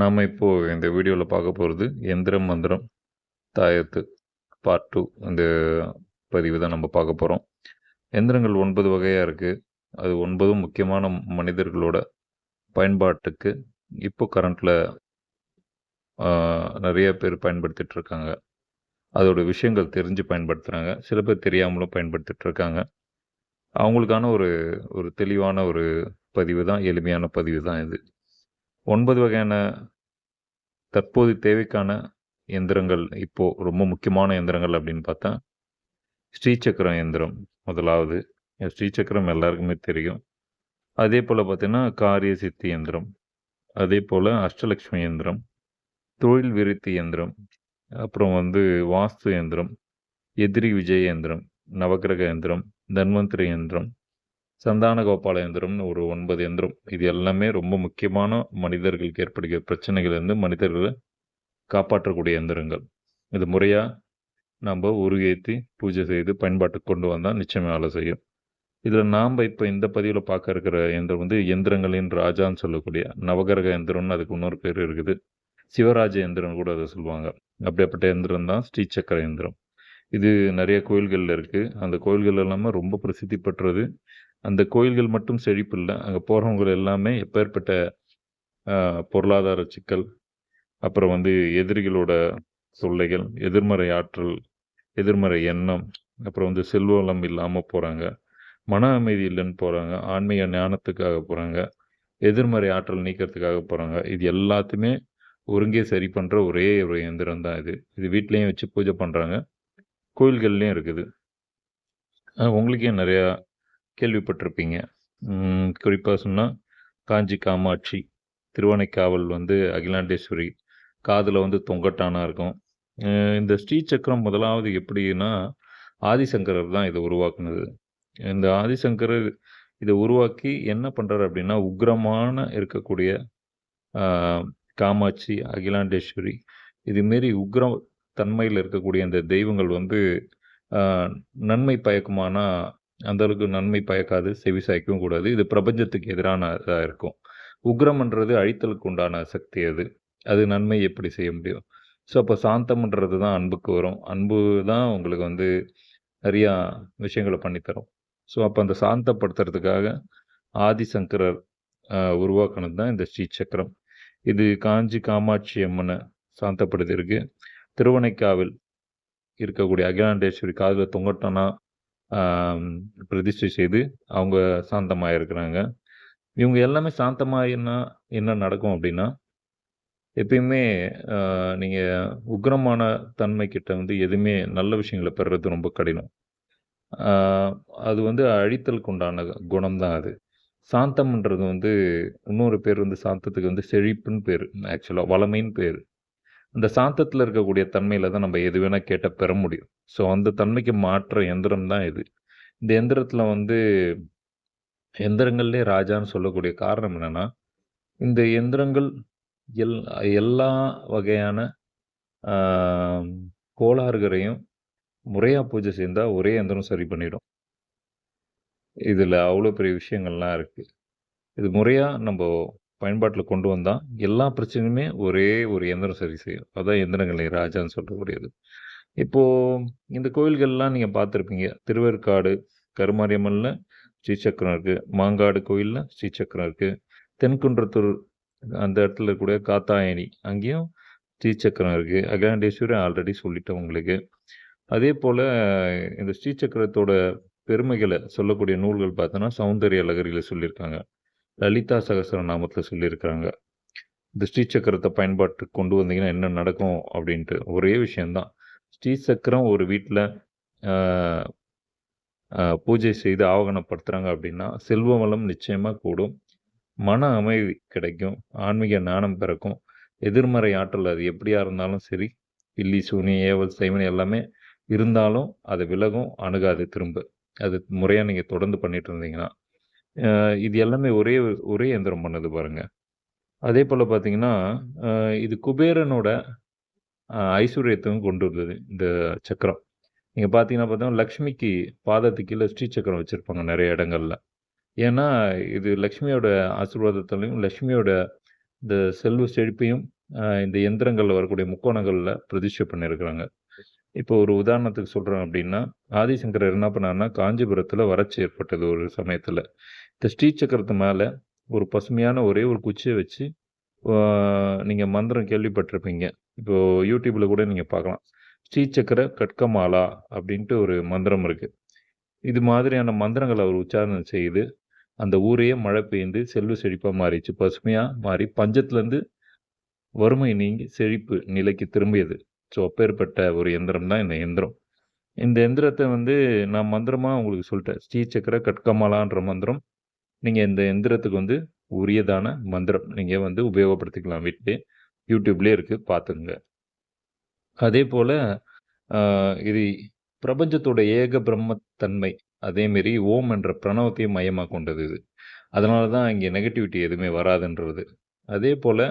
நாம் இப்போது இந்த வீடியோவில் பார்க்க போகிறது எந்திரம் மந்திரம் தாயத்து பார்ட் டூ இந்த பதிவு தான் நம்ம பார்க்க போகிறோம் எந்திரங்கள் ஒன்பது வகையாக இருக்குது அது ஒன்பதும் முக்கியமான மனிதர்களோட பயன்பாட்டுக்கு இப்போ கரண்ட்டில் நிறைய பேர் பயன்படுத்திகிட்டு இருக்காங்க. அதோட விஷயங்கள் தெரிஞ்சு பயன்படுத்துகிறாங்க சில பேர் தெரியாமலும் பயன்படுத்திகிட்டு இருக்காங்க. அவங்களுக்கான ஒரு ஒரு தெளிவான ஒரு பதிவு தான் எளிமையான பதிவு தான் இது. ஒன்பது வகையான தற்போது தேவைக்கான எந்திரங்கள். இப்போது ரொம்ப முக்கியமான எந்திரங்கள் அப்படின்னு பார்த்தா ஸ்ரீசக்கரம் எந்திரம் முதலாவது. ஸ்ரீசக்கரம் எல்லாருக்குமே தெரியும். அதே போல் பார்த்திங்கன்னா காரிய சித்தி எந்திரம். அதே போல் அஷ்டலக்ஷ்மி எந்திரம் தொழில் விருத்தி எந்திரம் அப்புறம் வந்து வாஸ்து எந்திரம் எதிரி விஜய் எந்திரம் நவகிரக எந்திரம் தன்வந்திரி எந்திரம் சந்தான கோபால எந்திரம்னு ஒரு ஒன்பது எந்திரம். இது எல்லாமே ரொம்ப முக்கியமான மனிதர்களுக்கு ஏற்படுகிற பிரச்சனைகள்லேருந்து மனிதர்களை காப்பாற்றக்கூடிய எந்திரங்கள். இது முறையாக நம்ம உருகேற்றி பூஜை செய்து பயன்பாட்டுக்கு கொண்டு வந்தால் நிச்சயமாக வேலை செய்யும். இதில் நாம் இப்போ இந்த பதிவில் பார்க்க இருக்கிற எந்திரம் வந்து எந்திரங்களின் ராஜான்னு சொல்லக்கூடிய நவகரக எந்திரம்னு அதுக்கு இன்னொரு பேர் இருக்குது. சிவராஜ எந்திரம் கூட அதை சொல்லுவாங்க. அப்படியாப்பட்ட எந்திரம் தான் ஸ்ரீசக்கர எந்திரம். இது நிறைய கோயில்களில் இருக்குது அந்த கோயில்கள் எல்லாமே ரொம்ப பிரசித்தி பெற்றது அந்த கோயில்கள் மட்டும் செழிப்பு இல்லை. அங்கே போகிறவங்க எல்லாமே எப்பேற்பட்ட பொருளாதார சிக்கல் அப்புறம் வந்து எதிரிகளோட தொல்லைகள் எதிர்மறை ஆற்றல் எதிர்மறை எண்ணம் அப்புறம் வந்து செல்வலம் இல்லாமல் போகிறாங்க மன அமைதி இல்லைன்னு போகிறாங்க ஆன்மீக ஞானத்துக்காக போகிறாங்க எதிர்மறை ஆற்றல் நீக்கிறதுக்காக போகிறாங்க இது எல்லாத்தையுமே ஒருங்கே சரி பண்ணுற ஒரே ஒரு எந்திரம் தான் இது. இது வீட்லேயும் வச்சு பூஜை பண்ணுறாங்க கோயில்கள்லேயும் இருக்குது. உங்களுக்கே நிறையா கேள்விப்பட்டிருப்பீங்க. குறிப்பாக சொன்னால் காஞ்சி காமாட்சி திருவானைக்காவல் வந்து அகிலாண்டேஸ்வரி காதில் வந்து தொங்கட்டானா இருக்கும். இந்த ஸ்ரீசக்கரம் முதலாவது எப்படின்னா ஆதிசங்கரர் தான் இதை உருவாக்குனது. இந்த ஆதிசங்கரர் இதை உருவாக்கி என்ன பண்ணுறாரு அப்படின்னா உக்ரமான இருக்கக்கூடிய காமாட்சி அகிலாண்டேஸ்வரி இதுமாரி உக்ர தன்மையில் இருக்கக்கூடிய இந்த தெய்வங்கள் வந்து நன்மை பயக்குமானா அந்தளவுக்கு நன்மை பயக்காது செவி சாய்க்கவும் கூடாது. இது பிரபஞ்சத்துக்கு எதிரானதாக இருக்கும். உக்ரம்ன்றது அழித்தலுக்கு உண்டான சக்தி அது. அது நன்மை எப்படி செய்ய முடியும்? ஸோ அப்போ சாந்தம்ன்றது தான் அன்புக்கு வரும். அன்பு தான் உங்களுக்கு வந்து நிறையா விஷயங்களை பண்ணித்தரும் ஸோ அப்போ அந்த சாந்தப்படுத்துறதுக்காக ஆதிசங்கரர் உருவாக்கினது தான் இந்த ஸ்ரீ சக்கரம் இது காஞ்சி காமாட்சி அம்மனை சாந்தப்படுத்தியிருக்கு. திருவனைக்காவில் இருக்கக்கூடிய அகிலாண்டேஸ்வரி காதில் தொங்கட்டனா பிரதிஷ்டை செய்து அவங்க சாந்தமாக இருக்கிறாங்க இவங்க எல்லாமே சாந்தமாகனா என்ன நடக்கும் அப்படின்னா எப்பயுமே நீங்கள் உக்ரமான தன்மைக்கிட்ட வந்து எதுவுமே நல்ல விஷயங்களை பெறுறது ரொம்ப கடினம். அது வந்து அழித்தலுக்கு உண்டான குணம் தான் அது. சாந்தம்ன்றது வந்து இன்னொரு பேர் வந்து சாந்தத்துக்கு வந்து செழிப்புன்னு பேர் ஆக்சுவலாக வளமைன்னு பேர். அந்த சாந்தத்தில் இருக்கக்கூடிய தன்மையில் தான் நம்ம எது வேணால் கேட்டால் பெற முடியும். ஸோ அந்த தன்மைக்கு மாற்ற எந்திரம் தான் இது. இந்த எந்திரத்தில் வந்து எந்திரங்கள்லே ராஜான்னு சொல்லக்கூடிய காரணம் என்னென்னா இந்த எந்திரங்கள் எல் எல்லா வகையான கோளாறுகளையும் முறையாக பூஜை செய்தால் ஒரே எந்திரம் சரி பண்ணிடும். இதில் அவ்வளோ பெரிய விஷயங்கள்லாம் இருக்குது இது முறையாக நம்ம பயன்பாட்டில் கொண்டு வந்தால் எல்லா பிரச்சனையுமே ஒரே ஒரு எந்திரம் சரி செய்யும். அதான் எந்திரங்களை ராஜான்னு சொல்லக்கூடியது இப்போது இந்த கோயில்கள்லாம் நீங்கள் பார்த்துருப்பீங்க. திருவேற்காடு கருமாரியம்மனில் ஸ்ரீசக்கரம் இருக்குது மாங்காடு கோயிலில் ஸ்ரீசக்கரம் இருக்குது தென்குன்றத்தூர் அந்த இடத்துல இருக்கக்கூடிய காத்தாயணி அங்கேயும் ஸ்ரீசக்கரம் இருக்குது அகிலாண்டேஸ்வரி ஆல்ரெடி சொல்லிட்டேன் உங்களுக்கு. அதே போல் இந்த ஸ்ரீசக்கரத்தோட பெருமைகளை சொல்லக்கூடிய நூல்கள் பார்த்தோன்னா சௌந்தரிய லகரியில் சொல்லியிருக்காங்க. லலிதா சகசர நாமத்தில் சொல்லியிருக்கிறாங்க. இந்த ஸ்ரீசக்கரத்தை பயன்பாட்டுக்கு கொண்டு வந்தீங்கன்னா என்ன நடக்கும் அப்படின்ட்டு. ஒரே விஷயந்தான் ஸ்ரீசக்கரம் ஒரு வீட்டில் பூஜை செய்து ஆவகனப்படுத்துகிறாங்க அப்படின்னா செல்வ வளம் நிச்சயமாக கூடும். மன அமைதி கிடைக்கும். ஆன்மீக ஞானம் பிறக்கும். எதிர்மறை ஆற்றல் அது எப்படியா இருந்தாலும் சரி இல்லி சூனி ஏவல் செய்வன் எல்லாமே இருந்தாலும் அது விலகும் அணுகாது திரும்ப. அது முறையாக நீங்கள் தொடர்ந்து பண்ணிட்டு இருந்தீங்கன்னா இது எல்லாமே ஒரே ஒரே எந்திரம் பண்ணுது பாருங்கள் அதே போல் பார்த்தீங்கன்னா இது குபேரனோட ஐஸ்வர்யத்தையும் கொண்டு வந்தது இந்த சக்கரம். நீங்கள் பார்த்தீங்கன்னா பார்த்தா லக்ஷ்மிக்கு பாதத்துக்கு கீழே ஸ்ரீ சக்கரம் வச்சுருப்பாங்க நிறைய இடங்களில். ஏன்னா இது லக்ஷ்மியோட ஆசீர்வாதத்தாலையும் லக்ஷ்மியோட இந்த செல்வ செழிப்பையும் இந்த எந்திரங்களில் வரக்கூடிய முக்கோணங்களில் பிரதிஷ்டை பண்ணியிருக்கிறாங்க. இப்போ ஒரு உதாரணத்துக்கு சொல்கிறேன் அப்படின்னா ஆதிசங்கரர் என்ன பண்ணாருன்னா, காஞ்சிபுரத்தில் வறட்சி ஏற்பட்டது ஒரு சமயத்தில். இந்த ஸ்ரீசக்கரத்து மேலே ஒரு பசுமையான ஒரே ஒரு குச்சியை வச்சு, நீங்கள் மந்திரம் கேள்விப்பட்டிருப்பீங்க. இப்போது யூடியூப்பில் கூட நீங்கள் பார்க்கலாம். ஸ்ரீசக்கர கட்கமாலா அப்படின்ட்டு ஒரு மந்திரம் இருக்குது இது மாதிரியான மந்திரங்களை அவர் உச்சாரணம் செய்து, அந்த ஊரையே மழை பெய்ந்து செல்வ செழிப்பாக மாறிச்சு. பசுமையாக மாறி பஞ்சத்துலேருந்து வறுமை நீங்கி செழிப்பு நிலைக்கு திரும்பியது. ஸோ அப்பேற்பட்ட ஒரு எந்திரம் தான் இந்த எந்திரம். இந்த எந்திரத்தை வந்து நான் மந்திரமாக உங்களுக்கு சொல்லிட்டேன் ஸ்ரீ சக்கர கட்கமாலான்ற மந்திரம். நீங்கள் இந்த எந்திரத்துக்கு வந்து உரியதான மந்திரம். நீங்கள் வந்து உபயோகப்படுத்திக்கலாம் விட்டு யூடியூப்லேயே இருக்குது பார்த்துங்க அதே போல் இது பிரபஞ்சத்தோட ஏக பிரம்மத்தன்மை. அதேமாரி ஓம் என்ற பிரணவத்தையும் மையமாக கொண்டது இது. அதனால தான் இங்கே நெகட்டிவிட்டி எதுவுமே வராதுன்றது. அதே போல்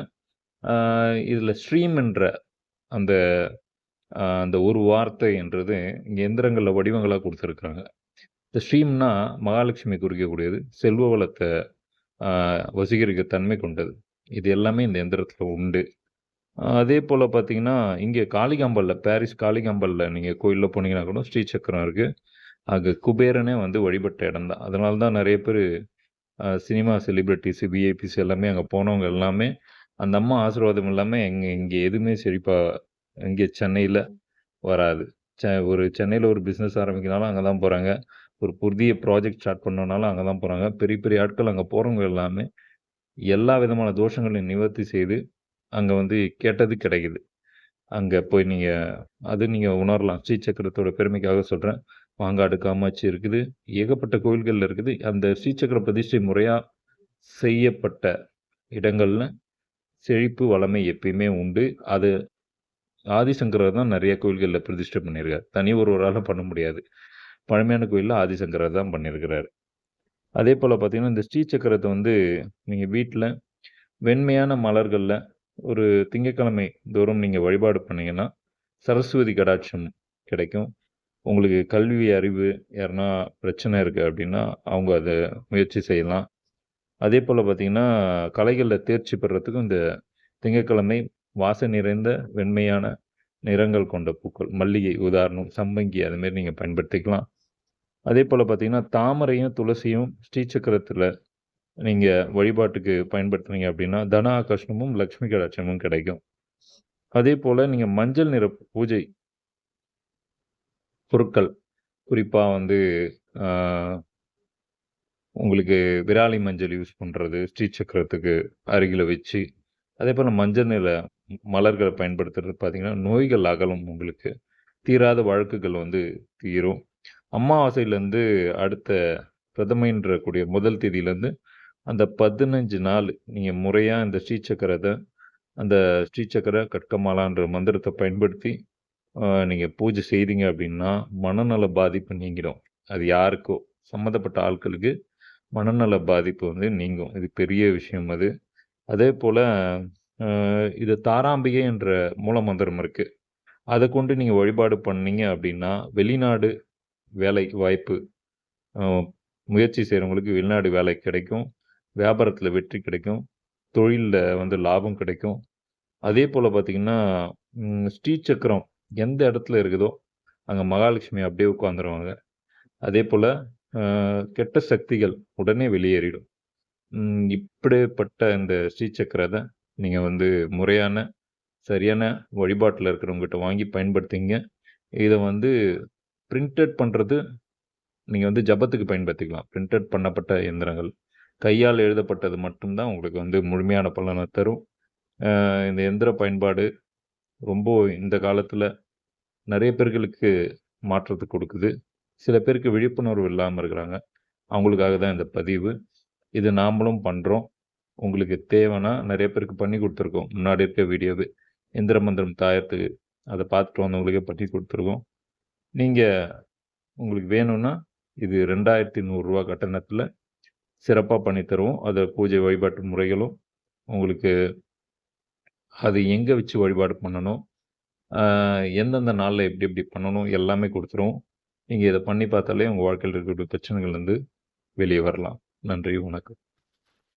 இதில் ஸ்ட்ரீம் என்ற அந்த அந்த ஒரு வார்த்தை என்றது இங்கே எந்திரங்களில் வடிவங்களாக கொடுத்துருக்குறாங்க இந்த ஸ்ட்ரீம்னா மகாலட்சுமி குறிக்கக்கூடியது. செல்வ வளத்தை வசீகரிக்க தன்மை கொண்டது. இது எல்லாமே இந்த எந்திரத்தில் உண்டு. அதே போல் பார்த்தீங்கன்னா, இங்கே காளிகாம்பலில் பாரிஸ் காளிகாம்பலில் நீங்கள் கோயிலில் போனீங்கன்னா கூட ஸ்ரீ சக்கரம் அங்கே குபேரனே வந்து வழிபட்ட இடம் தான். அதனால தான் நிறைய பேர் சினிமா செலிபிரிட்டீஸ், விஐபிஸ் எல்லாமே அங்கே போனவங்க எல்லாமே, அந்த அம்மா ஆசீர்வாதம் இல்லாமல் எங்கே இங்கே எதுவுமே செழிப்பாக இங்கே சென்னையில் வராது. செ ஒரு சென்னையில் ஒரு பிஸ்னஸ் ஆரம்பிக்கனாலும் அங்கே தான் போகிறாங்க ஒரு புதிய ப்ராஜெக்ட் ஸ்டார்ட் பண்ணணும்னாலும் அங்கே தான் போகிறாங்க பெரிய பெரிய ஆட்கள் அங்கே போகிறவங்க எல்லாமே, எல்லா விதமான தோஷங்களையும் நிவர்த்தி செய்து, அங்கே வந்து கேட்டது கிடைக்குது. அங்கே போய் நீங்கள் அது நீங்கள் உணரலாம். ஸ்ரீ சக்கரத்தோட பெருமைக்காக சொல்கிறேன் மாங்காடு காமாட்சி இருக்குது. ஏகப்பட்ட கோயில்களில் இருக்குது. அந்த ஸ்ரீ சக்கர பிரதிஷ்டை முறையாக செய்யப்பட்ட இடங்களில் செழிப்பு, வளமை எப்பயுமே உண்டு. அது ஆதிசங்கரர் தான் நிறைய கோயில்களில் பிரதிஷ்டை பண்ணியிருக்கார் தனி ஒருவரால் பண்ண முடியாது. பழமையான கோயிலில் ஆதிசங்கரர் தான் பண்ணியிருக்கிறாரு. அதேபோல பார்த்தீங்கன்னா, இந்த ஸ்ரீசக்கரத்தை வந்து நீங்கள் வீட்டில் வெண்மையான மலர்களில் ஒரு திங்கட்கிழமை தோறும் நீங்கள் வழிபாடு பண்ணிங்கன்னா சரஸ்வதி கடாட்சம் கிடைக்கும். உங்களுக்கு கல்வி அறிவு யாருனா பிரச்சனை இருக்குது அப்படின்னா அவங்க அதை முயற்சி செய்யலாம். அதே போல் பார்த்தீங்கன்னா, கலைகளில் தேர்ச்சி பெறத்துக்கும் இந்த திங்கக்கிழமை வாச நிறைந்த வெண்மையான நிறங்கள் கொண்ட பூக்கள். மல்லிகை உதாரணம், சம்பங்கி அதுமாரி நீங்கள் பயன்படுத்திக்கலாம் அதே போல் பார்த்தீங்கன்னா, தாமரையும், துளசியும் ஸ்ரீ நீங்கள் வழிபாட்டுக்கு பயன்படுத்துனீங்க அப்படின்னா தன ஆகர்ஷணமும், லக்ஷ்மி கடாட்சமும் கிடைக்கும். அதே போல் நீங்கள் மஞ்சள் நிற பூஜை பொருட்கள். குறிப்பாக வந்து உங்களுக்கு விராலி மஞ்சள் யூஸ் பண்ணுறது ஸ்ரீ சக்கரத்துக்கு வச்சு வச்சு, அதேபோல மஞ்சள் நிற மலர்களை பயன்படுத்துறது பார்த்தீங்கன்னா, நோய்கள் அகலும் உங்களுக்கு. தீராத வழக்குகள் வந்து தீரும். அமாவாசையிலேருந்து அடுத்த பிரதமைன்ற கூடிய முதல் தேதியிலேருந்து அந்த 15 நாள் நீங்கள் முறையாக இந்த ஸ்ரீசக்கரத்தை அந்த ஸ்ரீசக்கர கட்கமாலான்ற மந்திரத்தை பயன்படுத்தி நீங்கள் பூஜை செய்தீங்க அப்படின்னா மனநல பாதிப்பு நீங்கிடும். அது யாருக்கோ சம்மந்தப்பட்ட ஆட்களுக்கு மனநல பாதிப்பு வந்து நீங்கும். இது பெரிய விஷயம் அது. அதே போல் இது தாராம்பிகை என்ற மூலமந்திரம் இருக்குது அதை கொண்டு நீங்கள் வழிபாடு பண்ணீங்க அப்படின்னா வெளிநாடு வேலை வாய்ப்பு முயற்சி செய்கிறவங்களுக்கு வெளிநாடு வேலை கிடைக்கும். வியாபாரத்தில் வெற்றி கிடைக்கும். தொழிலில் வந்து லாபம் கிடைக்கும். அதேபோல பார்த்தீங்கன்னா, பார்த்திங்கன்னா ஸ்ரீ சக்கரம் எந்த இடத்துல இருக்குதோ, அங்கே மகாலட்சுமி அப்படியே உட்காந்துருவாங்க. அதே போல் கெட்ட சக்திகள் உடனே வெளியேறிடும். இப்படிப்பட்ட இந்த ஸ்ரீ சக்கரத்தை நீங்கள் வந்து முறையான, சரியான வழிபாட்டில் இருக்கிறவங்ககிட்ட வாங்கி பயன்படுத்திங்க. இதை வந்து பிரிண்டட் பண்ணுறது நீங்கள் வந்து ஜபத்துக்கு பயன்படுத்திக்கலாம். பிரிண்டட் பண்ணப்பட்ட எந்திரங்கள். கையால் எழுதப்பட்டது மட்டும் தான் உங்களுக்கு வந்து முழுமையான பலனை தரும். இந்த எந்திர பயன்பாடு ரொம்ப இந்த காலத்தில் நிறைய பேர்களுக்கு மாற்றத்தை கொடுக்குது சில பேருக்கு விழிப்புணர்வு இல்லாமல் இருக்கிறாங்க. அவங்களுக்காக தான் இந்த பதிவு. இது நாமளும் பண்ணுறோம் உங்களுக்கு தேவைன்னா நிறைய பேருக்கு பண்ணி கொடுத்துருக்கோம் முன்னாடி இருக்க வீடியோவே. இந்திர மந்திரம் தாயத்துக்கு அதை பார்த்துட்டு வந்தவங்களுக்கே பண்ணி கொடுத்துருக்கோம் நீங்கள் உங்களுக்கு வேணும்னா, இது ரெண்டாயிரத்தி நூறுரூவா கட்டணத்தில் சிறப்பாக பண்ணித்தருவோம் அதை பூஜை வழிபாட்டு முறைகளும் உங்களுக்கு அது எங்கே வச்சு வழிபாடு பண்ணணும், எந்தெந்த நாளில் எப்படி எப்படி பண்ணணும் எல்லாமே கொடுத்துருவோம் நீங்கள் இதை பண்ணி பார்த்தாலே உங்கள் வாழ்க்கையில் இருக்கக்கூடிய பிரச்சனைகள்லேருந்து வெளியே வரலாம். நன்றி, வணக்கம்.